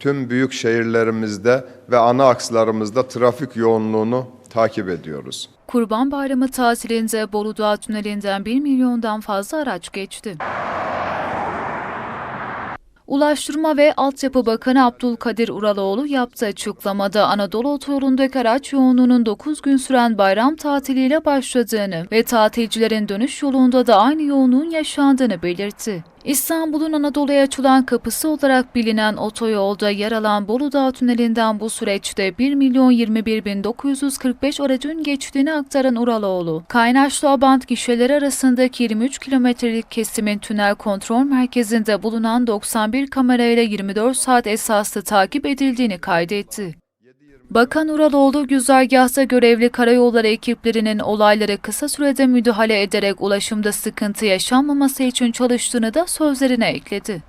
tüm büyük şehirlerimizde ve ana akslarımızda trafik yoğunluğunu takip ediyoruz. Kurban Bayramı tatilinde Bolu Dağı Tüneli'nden 1 milyondan fazla araç geçti. Ulaştırma ve Altyapı Bakanı Abdülkadir Uraloğlu yaptığı açıklamada Anadolu Otoyolu'ndaki araç yoğunluğunun 9 gün süren bayram tatiliyle başladığını ve tatilcilerin dönüş yolunda da aynı yoğunluğun yaşandığını belirtti. İstanbul'un Anadolu'ya açılan kapısı olarak bilinen otoyolda yer alan Bolu Dağı Tüneli'nden bu süreçte 1 milyon 21 bin 945 aracın geçtiğini aktaran Uraloğlu, Kaynaşlı Abant gişeleri arasındaki 23 kilometrelik kesimin tünel kontrol merkezinde bulunan 91 kamerayla 24 saat esaslı takip edildiğini kaydetti. Bakan Uraloğlu, güzergahta görevli karayolları ekiplerinin olaylara kısa sürede müdahale ederek ulaşımda sıkıntı yaşanmaması için çalıştığını da sözlerine ekledi.